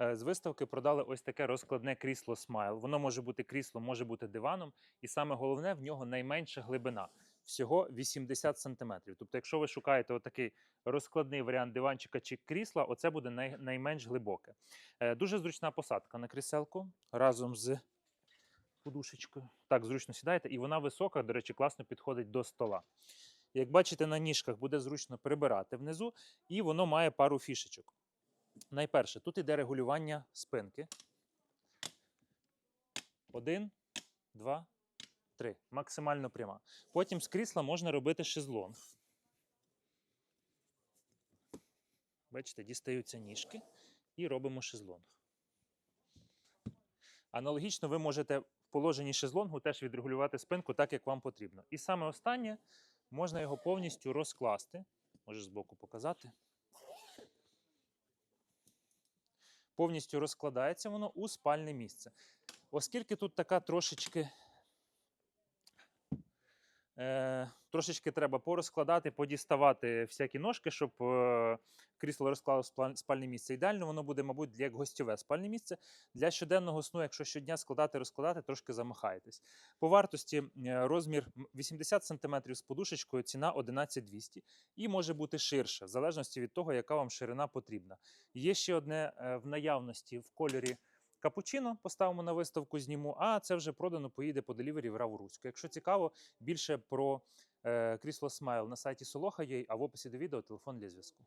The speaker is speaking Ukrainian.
е, з виставки продали ось таке розкладне крісло Смайл. Воно може бути кріслом, може бути диваном, і саме головне в нього найменша глибина. Всього 80 см. Тобто, якщо ви шукаєте отакий розкладний варіант диванчика чи крісла, оце буде най, найменш глибоке. Е, дуже зручна посадка на кріселку разом з подушечкою. Так, зручно сідаєте, і вона висока, до речі, класно підходить до стола. Як бачите, на ніжках буде зручно прибирати внизу, і воно має пару фішечок. Найперше, тут іде регулювання спинки. Один, два, три. Максимально пряма. Потім з крісла можна робити шезлонг. Бачите, дістаються ніжки і робимо шезлонг. Аналогічно ви можете в положенні шезлонгу теж відрегулювати спинку так, як вам потрібно. І саме останнє можна його повністю розкласти. Можу збоку показати. Повністю розкладається воно у спальне місце. Оскільки тут така трошечки. Е, трошечки треба порозкладати, подіставати всякі ножки, щоб е, крісло розклало спальне місце. Ідеально воно буде, мабуть, як гостьове спальне місце. Для щоденного сну, якщо щодня складати, розкладати, трошки замахаєтесь. По вартості розмір 80 см з подушечкою, ціна 11200 і може бути ширше, в залежності від того, яка вам ширина потрібна. Є ще одне е, в наявності в кольорі капучино, поставимо на виставку, зніму, а це вже продано, поїде по делівері в Раворуську. Якщо цікаво, більше про е, крісло Смайл на сайті Солоха є, а в описі до відео телефон для зв'язку.